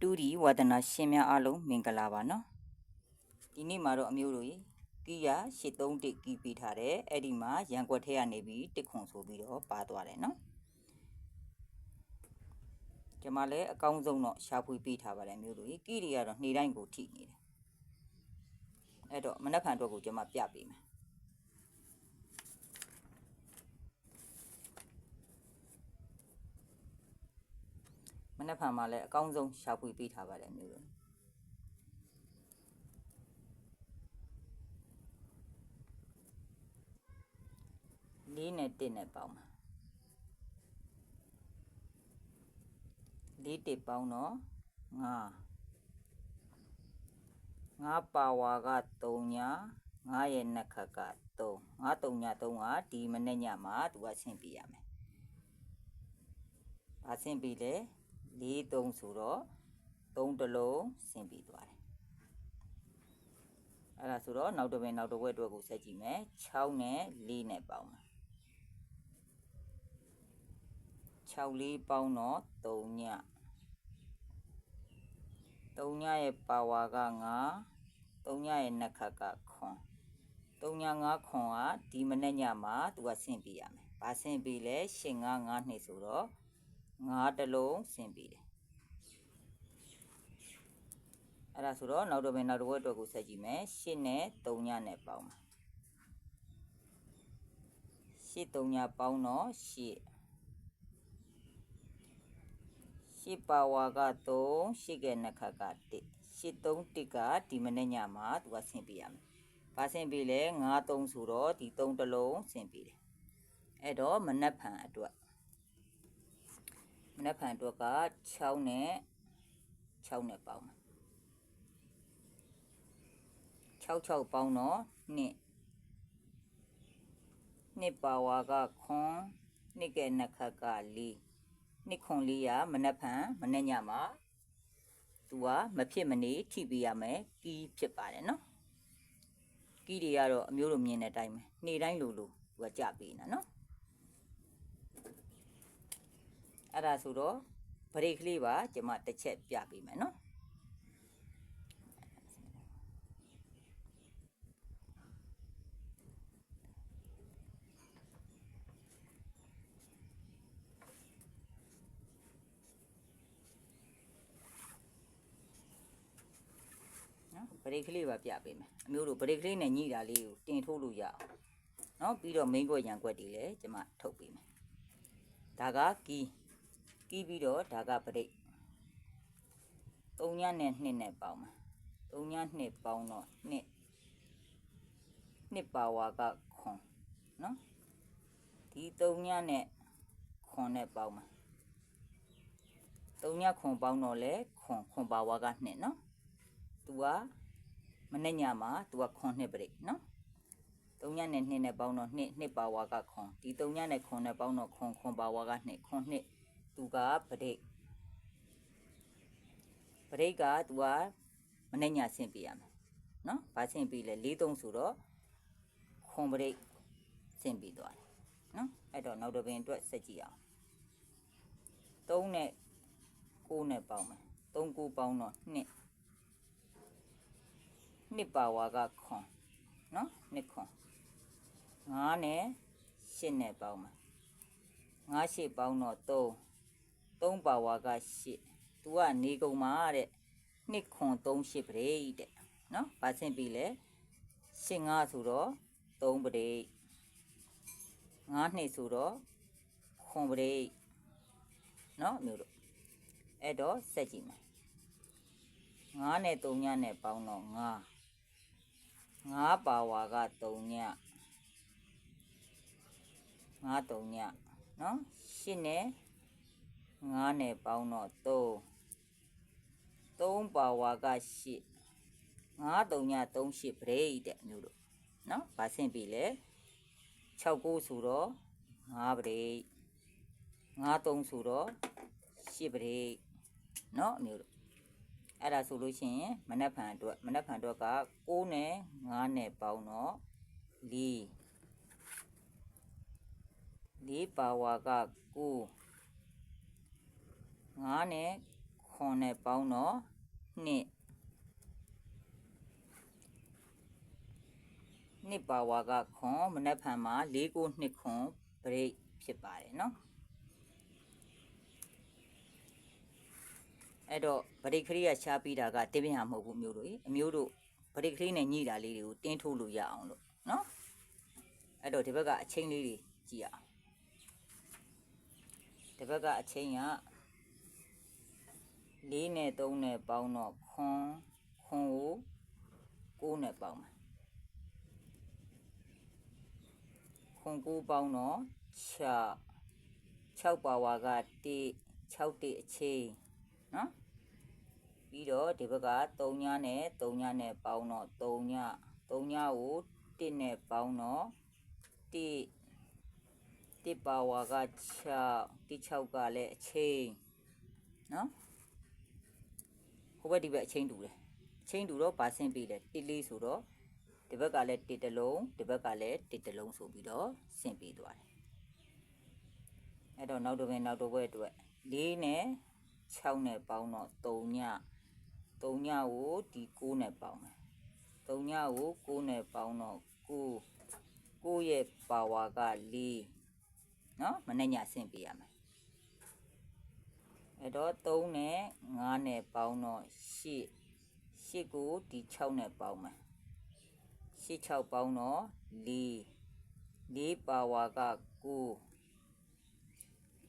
တူဒီဝါဒနာရှင်များအားလုံးမင်္ဂလာပါနော်ဒီနေ့မှာတော့အမျိုးတို့ကြီးကီယာ831ကီပေးထားတယ်အဲ့ဒီမှာရန်ကွက်ထဲကနေပြီးတစ်ခွန်ဆိုပြီးတော့ပါသွားတယ်နော်ဒီမှာလည်းအကောင်းဆုံးတော့ရှာဖွေပေးထားပါတယ်အမျိုးတို့ကြီးကီတွေကတော့နေ့တိုင်းကိုထိနေတယ်အဲ့တော့မနက်ဖြန်အတွက်ကိုကျွန်မပြပေးမယ် နက်ဖြန်မှာလည်းအကောင်းဆုံးရှာဖွေပေးထားပါတယ်အမျိုးတို့လေးနဲ့တစ်နဲ့ပေါင်းပါလေးတစ်ပေါင်းတော့ငါငါပါဝါက3ညာငါရဲ့နှက်ခတ်က3ငါ3ညာ3ကဒီမနေ့ညမှာသူကဆင်းပြရမယ်။ဘာဆင်းပြလဲ ၄3ဆိုတော့3တလုံးဆင်းပြသွားတယ်။အဲ့ဒါဆိုတော့နောက်တစ်ပင်နောက်တစ်ဝက်အတွက်ကိုဆက်ကြည့်မယ်6နဲ့4နဲ့ပေါင်းမယ်6လေးပေါင်းတော့3ည3ညရဲ့ပါဝါက9 3ညရဲ့နှက်ခတ်ကခွန်3ည9ခွန်ကဒီမနေ့ညမှာသူကဆင့်ပြရမယ်။ဘာဆင့်ပြလဲ8 9 9နှစ်ဆိုတော့ 9တလုံးဆင့်ပြတယ်။အဲ့ဒါဆိုတော့နောက်တော့ပဲနောက်တစ်ဝက်အတွက်ကိုဆက်ကြည့်မယ်8နဲ့3ညနဲ့ပေါင်းပါ8 3ညပေါင်းတော့8ရှစ်ပါဝါက3ရှစ်ကဲနှစ်ခါက1ရှစ်3တစ်ကဒီမနေ့ညမှာသူကဆင်ပြရမယ်။ဘာဆင်ပြလဲ9 3ဆိုတော့ဒီ3တလုံးဆင်ပြတယ်။အဲ့တော့မနက်ဖြန်အတွက် မနက်ဖြန်အတွက်က6နဲ့6နဲ့ပေါင်းမယ်။6 6ပေါင်းတော့2နှစ်ပါဝါကခွန်နှစ်ကဲနှစ်ခါက4နှစ်ခွန်လေးရမနှက်ဖန်မနှက်ညမှာသူကမဖြစ်မနေထိပေးရမယ်ကီးဖြစ်ပါတယ်နော်ကီးတွေကတော့အမျိုးလိုမြင်တဲ့အတိုင်းပဲနေ့တိုင်းလိုလိုသူကကြပေးနေတာနော် အဲ့ဒါဆိုတော့ဗရိတ်ကလေးပါကျွန်မတစ်ချက်ပြပေးမယ်နော်နော်ဗရိတ်ကလေးပါပြပေးမယ်အမျိုးတို့ဗရိတ်ကလေးနဲ့ညှိတာလေးကိုတင်ထိုးလို့ရအောင်နော်ပြီးတော့မိန်းကွက်ရန်ကွက်တွေလည်းကျွန်မထုတ်ပေးမယ်ဒါကကီး ကီးပြီးတော့ဒါကဗရိတ်3ညနဲ့2နဲ့ပေါင်းမှာ3ည2ပေါင်းတော့2နှစ်ပါဝါကခွန်နော်ဒီ3ညနဲ့ခွန်နဲ့ပေါင်းမှာ3ညခွန်ပေါင်းတော့လေခွန်ခွန်ပါဝါက2နော်သူကမနေ့ညမှာသူကခွန်နှစ်ပြိနော်3ညနဲ့2နဲ့ပေါင်းတော့2နှစ်ပါဝါကခွန်ဒီ3ညနဲ့ခွန်နဲ့ပေါင်းတော့ခွန်ခွန်ပါဝါက2ခွန်နှစ် သူကပြိပြိကသူကမနေ့ညဆင့်ပြရမယ်နော်ဘာဆင့်ပြလဲ43ဆိုတော့ခွန်ပြိဆင့်ပြသွားတယ်နော်အဲ့တော့နောက်တစ်ပင်အတွက်ဆက်ကြည့်အောင်3နဲ့9နဲ့ပေါင်းမယ်3 9ပေါင်းတော့2နှစ်ပါဝါကခွန်နော်နှစ်ခွန်9နဲ့8နဲ့ပေါင်းမှာ9 8ပေါင်းတော့3 3ပါဝါက8သူကနေကုန်မှာတဲ့နှစ်ခွန်3 8ပရိတဲ့နော်ဗာဆင့်ပြီလေ8 5ဆိုတော့3ပရိ9နှစ်ဆိုတော့ခွန်ပရိနော်မျိုးတို့အဲ့တော့ဆက်ကြည့်မယ်9နဲ့3ညနဲ့ပေါင်းတော့9 9ပါဝါက3ည9 3ညနော်8နဲ့ 9နဲ့ပေါင်းတော့3 3ပါဝါက8 9 3ည3 8ပြိတဲ့မျိုးတို့နော်ဗာဆင့်ပြီလေ6 9ဆိုတော့9ပြိ9 3ဆိုတော့8ပြိနော်မျိုးတို့အဲ့ဒါဆိုလို့ရှိရင်မနက်ဖြန်အတွက်မနက်ဖြန်အတွက်က6နဲ့9နဲ့ပေါင်းတော့4 4ပါဝါက9 9နဲ့ခွခွန်နဲ့ပေါင်းတော့နှစ်နှစ်ပါဝါကခွန်မနက်ဖြန်မှာ၄ကိုနှစ်ခွန်ပရိတ်ဖြစ်ပါတယ်နော်အဲ့တော့ဗရိတ်ခရိယာရှားပြီးတာကတင်းပြင်းဟာမဟုတ်ဘူးအမျိုးတို့ရေအမျိုးတို့ဗရိတ်ခရိနဲ့ညှိတာလေးတွေကိုတင်းထိုးလို့ရအောင်လို့နော်အဲ့တော့ဒီဘက်ကအချင်းလေးတွေကြည့်ရအောင်ဒီဘက်ကအချင်းက ၄နဲ့၃နဲ့ပေါင်းတော့ခွန်ခွန်ကို9နဲ့ပေါင်းမှာခွန်9ပေါင်းတော့6 6ပါဝါက1 6တိအချင်းနော်ပြီးတော့ဒီဘက်က3ညနဲ့3ညနဲ့ပေါင်းတော့3ည3ညကို1နဲ့ပေါင်းတော့1 1ပါဝါက6 1 6ကလည်းအချင်းနော်ဟိုဘက်ဒီဘက်အချင်းတူတယ်အချင်းတူတော့ပါဆင့်ပြီးတယ်1လေးဆိုတော့ဒီဘက်ကလည်း1တလုံးဒီဘက်ကလည်း1တလုံးဆိုပြီးတော့ဆင့်ပြီးသွားတယ်အဲ့တော့နောက်တစ်ပင်နောက်တစ်ဘက်အတွက်4နဲ့6နဲ့ပေါင်းတော့3ည3ညကိုဒီ9နဲ့ပေါင်းမယ်3ညကို9နဲ့ပေါင်းတော့9 9ရဲ့ပါဝါက4เนาะမနေ့ညဆင့်ပေးရမယ် အဲ့တော့3နဲ့5နဲ့ပေါင်းတော့8 8ကိုဒီ6နဲ့ပေါင်းမယ်8 6ပေါင်းတော့4 4ပါဝါက9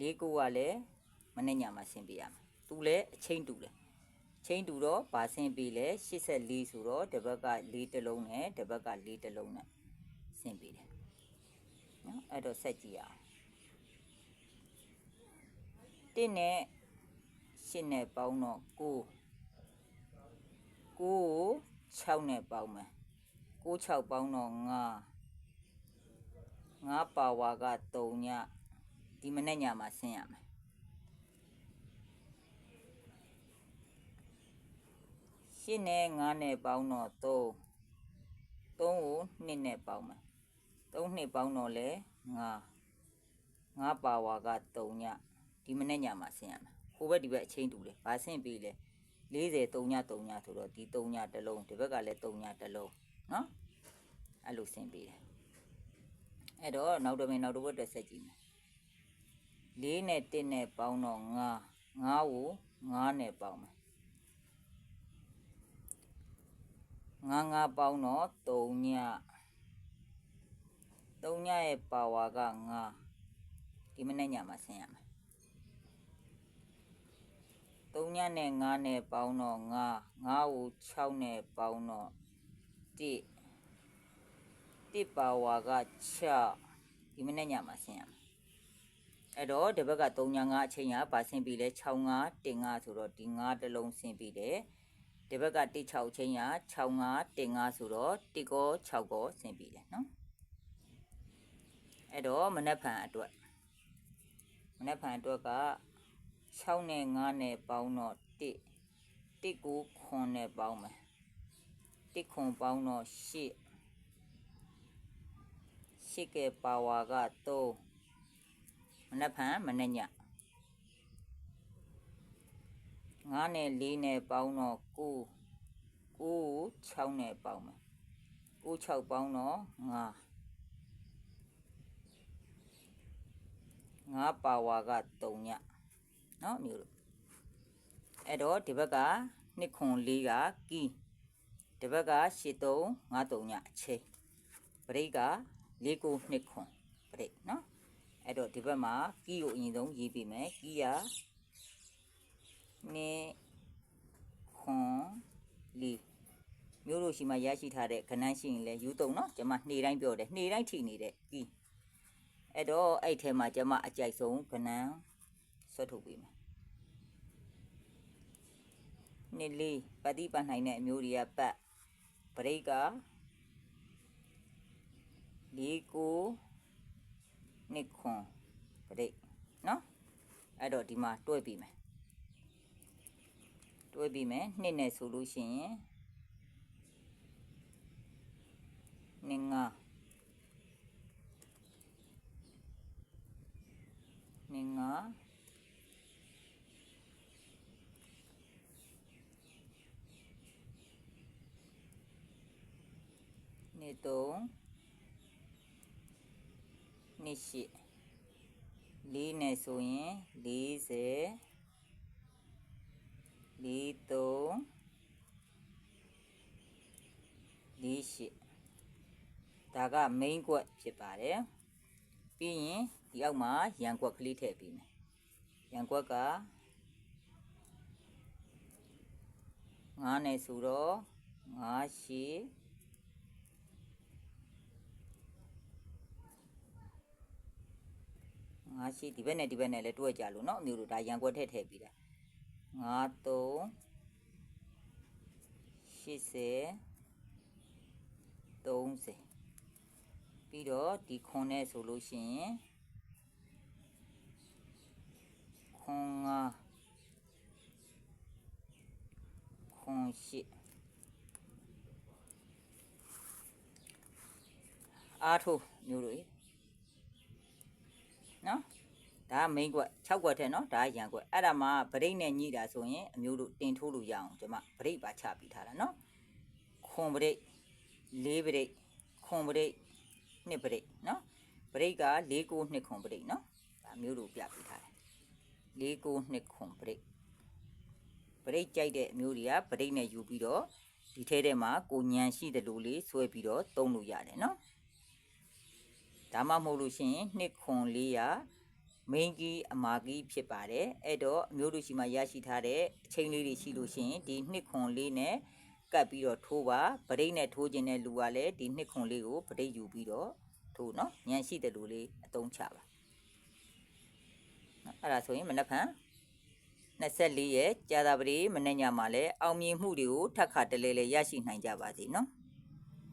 4ကိုကလည်းမနေ့ညမှာဆင်းပေးရမယ်သူလည်းအချင်းတူတယ်ချင်းတူတော့ဗာဆင်းပေးလဲ84ဆိုတော့တစ်ဘက်က4တလုံးနဲ့တစ်ဘက်က4တလုံးနဲ့ဆင်းပေးတယ်နော်အဲ့တော့ဆက်ကြည့်ရအောင်1နဲ့ 8နဲ့ပေါင်းတော့9 9ကို6နဲ့ပေါင်းမယ်9 6ပေါင်းတော့9 9ပါဝါက3ညဒီမနေ့ညမှာဆင်းရမယ်ရှင်းနဲ့9နဲ့ပေါင်းတော့3 3ကို2နဲ့ပေါင်းမယ်3နှစ်ပေါင်းတော့လေ9 9ပါဝါက3ညဒီမနေ့ညမှာဆင်းရမယ် ဟိုဘက်ဒီဘက်အချင်းတူတယ်ဘာဆင်းပြီးလဲ40 3ည3ညဆိုတော့ဒီ3ညတစ်လုံးဒီဘက်ကလည်း3ညတစ်လုံးနော်အဲ့လိုဆင်းပြီးတယ်အဲ့တော့နောက်တစ်ပင်နောက်တစ်ဘက်တက်ဆက်ကြည့်မယ်4နဲ့1နဲ့ပေါင်းတော့9 9ကို9နဲ့ပေါင်းမယ်9 9ပေါင်းတော့3ည3ညရဲ့ပါဝါက9ဒီမနေ့ညမှာဆင်းရမယ် 3ညနဲ့9နဲ့ပေါင်းတော့9 9ကို6နဲ့ပေါင်းတော့1 1ပါဝါက6ဒီမနေ့ညမှာဆင်းရမယ်အဲ့တော့ဒီဘက်က3ည9အချိန်ကပါဆင်းပြီးလဲ65တင်5ဆိုတော့ဒီ9တလုံးဆင်းပြီးတယ်ဒီဘက်က16အချိန်က65တင်5ဆိုတော့1ကော6ကောဆင်းပြီးတယ်နော်အဲ့တော့မနက်ဖြန်အတွက်မနက်ဖြန်အတွက်က 6နဲ့9နဲ့ပေါင်းတော့1 1ကိုခွန်နဲ့ပေါင်းမယ်1ခွန်ပေါင်းတော့8 8ကပါဝါက3မနက်ဖြန်မနေ့ည9နဲ့4နဲ့ပေါင်းတော့9 9ကို6နဲ့ပေါင်းမယ်9 6ပေါင်းတော့9 9ပါဝါက3ည เนาะမျိုးတို့အဲ့တော့ဒီဘက်က2ခွန်4ကကီဒီဘက်က8 3 5 3ညအချိန်ပရိတ်က4ကို2ခွန်ပရိတ်เนาะအဲ့တော့ဒီဘက်မှာကီကိုအရင်ဆုံးရေးပြမယ်ကီက2ခွန်4မျိုးတို့ရှိမှရရှိထားတဲ့ခဏန်းရှိရင်လဲယူတုံเนาะကျွန်မနှေတိုင်းပြောတယ်နှေတိုင်းထိနေတဲ့ကီအဲ့တော့အဲ့ထဲမှာကျွန်မအကြိုက်ဆုံးခဏန်း ဆွတ်ထုတ်ပေးမယ်နှစ်လေးပฏิပတ်နိုင်တဲ့အမျိုးတွေကပတ်ပရိတ်ကလေးကိုနှစ်ခွန်ပရိတ်နော်အဲ့တော့ဒီမှာတွဲပြီးမယ်တွဲပြီးမယ်နှစ်နဲ့ဆိုလို့ရှိရင်နှစ်ငါနှစ်ငါ နှစ်သုံးနှစ်ရှိလေးနဲ့ဆိုရင်40လေးသုံးလေးရှိဒါက main ကွက်ဖြစ်ပါတယ်ပြီးရင်ဒီအောက်မှာရန်ကွက်ကလေးထည့်ပေးမယ်ရန်ကွက်က9နဲ့ဆိုတော့9ရှိ ငါရှိဒီဘက်နဲ့ဒီဘက်နဲ့လည်းတွဲကြလို့เนาะအမျိုးတို့ဒါရန်ကွက်ထည့်ထည့်ပြီးတာငါ3 80 30ပြီးတော့ဒီခွန်နဲ့ဆိုလို့ရှိရင်ခွန်ငါခွန်ရှိအားထိုးမျိုးတို့ရေနော် ဒါက main ကွက်6ကွက်ထဲเนาะဒါကရန်ကွက်အဲ့ဒါမှာဗရိတ်နဲ့ညှိတာဆိုရင်အမျိုးတို့တင်ထိုးလို့ရအောင်ကျွန်မဗရိတ်ပါချပြီးထားတာเนาะခွန်ဗရိတ်၄ဗရိတ်ခွန်ဗရိတ်2ဗရိတ်เนาะဗရိတ်က၄ကို2ခွန်ဗရိတ်เนาะဒါမျိုးတို့ပြပြီးထားတယ်၄ကို2ခွန်ဗရိတ်ဗရိတ်ကြိုက်တဲ့အမျိုးတွေကဗရိတ်နဲ့ယူပြီးတော့ဒီထဲထဲမှာကိုညံရှိတယ်လို့လေးဆွဲပြီးတော့သုံးလို့ရတယ်เนาะဒါမှမဟုတ်လို့ရှိရင်2ခွန်400 main key အမာ key ဖြစ်ပါတယ်အဲ့တော့မျိုးလူရှိမှရရှိထားတဲ့အချိန်လေးတွေရှိလို့ရှိရင်ဒီနှစ်ခွန်လေးနဲ့ကတ်ပြီးတော့ထိုးပါဗရိတ်နဲ့ထိုးခြင်းတဲ့လူကလည်းဒီနှစ်ခွန်လေးကိုဗရိတ်ယူပြီးတော့ထိုးနော်ညံရှိတဲ့လူလေးအသုံးချပါအဲ့ဒါဆိုရင်မနက်ဖြန်24ရက်ကြာသပတေးမနေ့ညမှာလည်းအောင်မြင်မှုတွေကိုထပ်ခါတလဲလဲရရှိနိုင်ကြပါစေနော်